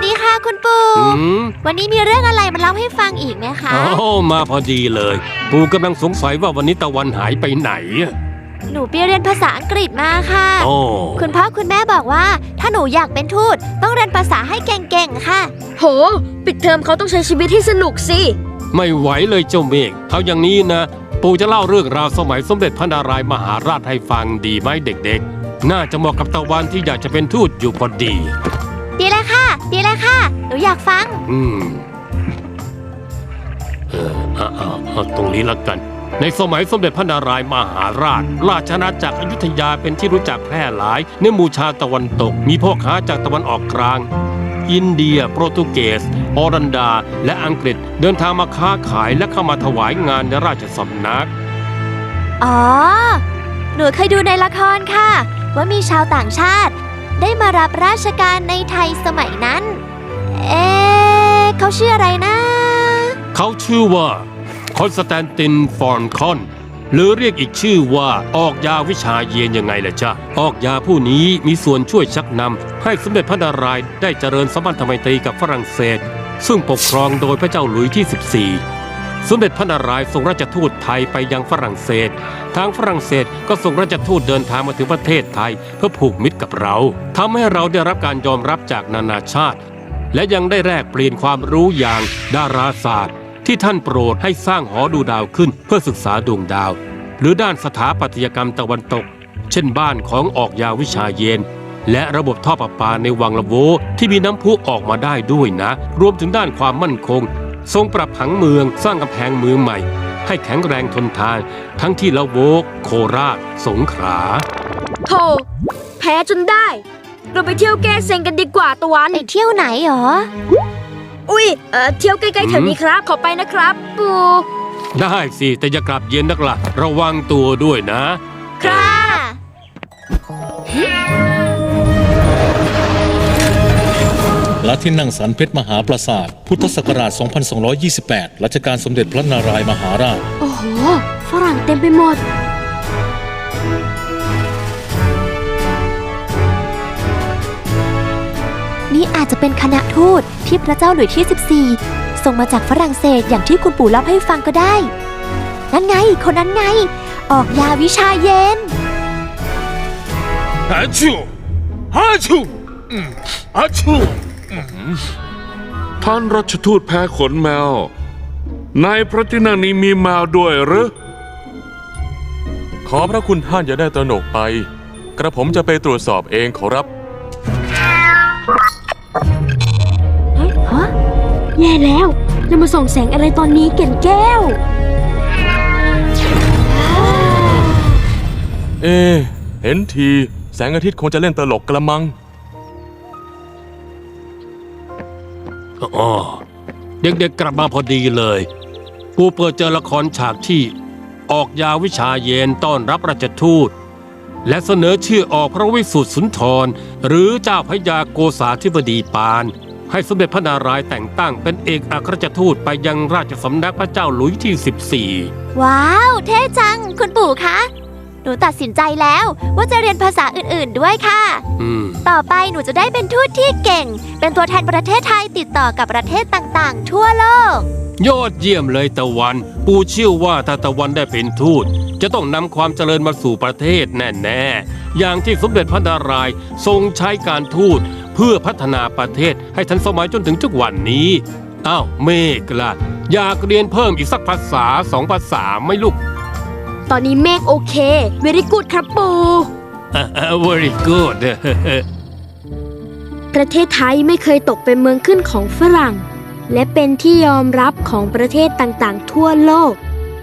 วัสดีค่ะคุณปู่อืมวันนี้มีเรื่องอะไรมาเล่าให้ฟังอีกไหมคะ โอ้มาพอดีเลย ปู่กำลังสงสัยว่าวันนี้ตะวันหายไปไหนอะหนูไปเรียนภาษาอังกฤษมาค่ะ โอ้คุณพ่อคุณแม่บอกว่า ถ้าหนูอยากเป็นทูตต้องเรียนภาษาให้เก่งๆค่ะ โห ปิดเทอมเขาต้องใช้ชีวิตให้สนุกสิ ไม่ไหวเลยเจ้าเมฆเอาอย่างนี้นะ ปู่จะเล่าเรื่องราวสมัยสมเด็จพระนารายณ์มหาราชให้ฟังดีไหมเด็กๆ น่าจะเหมาะกับตะวันที่อยากจะเป็นทูตอยู่พอดี ดีเลยค่ะ ดีเลยค่ะ หนูอยากฟัง อืม เออเอาเอาเอาตรงนี้ละกัน ในสมัยสมเด็จพระนารายณ์มหาราช ราชอาณาจักรอยุธยาเป็นที่รู้จักแพร่หลายในหมู่ชาวตะวันตก มีพ่อค้าจากตะวันออกกลาง อินเดีย โปรตุเกส ออรันดา และอังกฤษ เดินทางมาค้าขายและเข้ามาถวายงานในราชสำนัก อ๋อ หนูเคยดูในละครค่ะ ว่ามีชาวต่างชาติ ได้มารับราชการในไทยสมัยนั้น เอ๊ะเขาชื่ออะไรนะ เขาชื่อว่าคอนสแตนตินฟอนคอน หรือเรียกอีกชื่อว่าออกยาวิชาเย็นยังไงล่ะจ๊ะออกยาผู้นี้มีส่วนช่วยชักนำให้สมเด็จพระนารายณ์ได้เจริญสัมพันธไมตรีกับฝรั่งเศส ซึ่งปกครองโดยพระเจ้าหลุยส์ที่ 14 สมเด็จพระนารายณ์ทรงราชทูตไทยไปยังฝรั่งเศส ทางฝรั่งเศสก็ส่งราชทูตเดินทางมาถึงประเทศไทย เพื่อผูกมิตรกับเราทำให้เราได้รับการยอมรับจากนานาชาติ และยังได้แลกเปลี่ยนความรู้อย่างดาราศาสตร์ ที่ท่านโปรดให้สร้างหอดูดาวขึ้นเพื่อศึกษาดวงดาว หรือด้านสถาปัตยกรรมตะวันตก เช่นบ้านของออกยาวิชาเยนและระบบท่อประปาในวังละโวที่มีน้ำพุออกมาได้ด้วยนะ รวมถึงด้านความมั่นคง ทรงปรับผังเมืองสร้างกำแพงเมืองใหม่ ให้แข็งแรงทนทานทั้งที่ละโวโคราช สงขลาโธ่แพ้จนได้ เราไปเที่ยวแก้เซ็งกันดีกว่าตะวัน ไปเที่ยวไหนหรอ อุ้ยเอ่อเที่ยวใกล้ๆแถวนี้ครับ ขอไปนะครับ ปู ได้สิ แต่อย่ากลับเย็นนักละระวังตัวด้วยนะค่ะและที่นั่งสันเพชรมหาปราสาท พุทธศักราช 2228 รัชกาลสมเด็จพระนารายณ์มหาราช โอ้โห ฝรั่งเต็มไปหมด นี่อาจจะเป็นคณะทูตที่พระเจ้าหลุยส์ที่ 14 ส่งมาจากฝรั่งเศสอย่างที่คุณปู่เล่าให้ฟังก็ได้ นั่นไง คนนั้นไง ออกยาวิชาเย็นอาชูอาชูอืมอาชูอืม ท่านรัชทูตแพ้ขนแมว ในพระที่นั่งนี้มีแมวด้วยหรือ ขอพระคุณท่านอย่าได้ตระหนกไป กระผมจะไปตรวจสอบเองขอรับเฮ้ยฮะแย่แล้ว จะมาส่องแสงอะไรตอนนี้เก่นแก้ว เอะเห็นที แสงอาทิตย์คงจะเล่นตลกกระมัง อ๋อเด็กๆกลับมาพอดีเลยปูเปิดเจอละครฉากที่ออกยาวิชาเย็นต้อนรับราชทูต และเสนอชื่อออกพระวิสุทธิสุนทร หรือเจ้าพระยาโกษาธิบดีปาน ให้สมเด็จพระนารายณ์แต่งตั้งเป็นเอกอัครราชทูตไปยังราชสำนักพระเจ้าหลุยส์ที่ 14 ว้าว เท่จัง คุณปู่คะ นูตัดสินใจแล้วว่าจะเรียนภาษาอื่นๆด้วยค่ะ อืม ต่อไปหนูจะได้เป็นทูตที่เก่ง เป็นตัวแทนประเทศไทยติดต่อกับประเทศต่างๆ ทั่วโลก ยอดเยี่ยมเลยตะวัน ปูเชื่อว่าถ้าตะวันได้เป็นทูต จะต้องนำความเจริญมาสู่ประเทศแน่ๆ อย่างที่สมเด็จพระนารายณ์ทรงใช้การทูต เพื่อพัฒนาประเทศให้ทันสมัยจนถึงทุกวันนี้อ้าวเมฆล่ะ อยากเรียนเพิ่มอีกสักภาษาสองภาษาไหม่ลูก ตอนนี้เมฆโอเค very good ครับปูอ่า very good ประเทศไทยไม่เคยตกเป็นเมืองขึ้นของฝรั่ง และเป็นที่ยอมรับของประเทศต่างๆ ทั่วโลก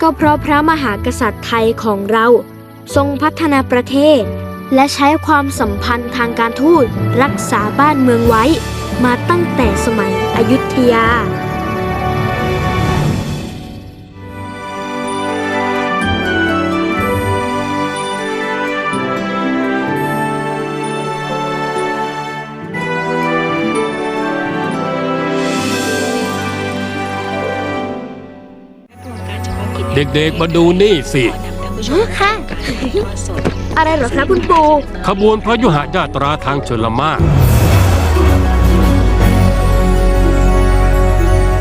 ก็เพราะพระมหากษัตริย์ไทยของเราทรงพัฒนาประเทศ และใช้ความสัมพันธ์ทางการทูตรักษาบ้านเมืองไว้ มาตั้งแต่สมัยอยุธยา เด็กๆมาดูนี่สิ ค่ะ อะไรเหรอครับคุณปูขบวนพระยุหญาตราทางชลมาร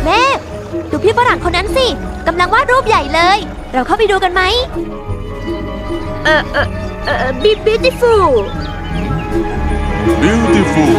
เมฆดูพี่ฝรั่งคนนั้นสิกำลังวาดรูปใหญ่เลย เราเข้าไปดูกันไหม เออเออเออ be beautiful beautiful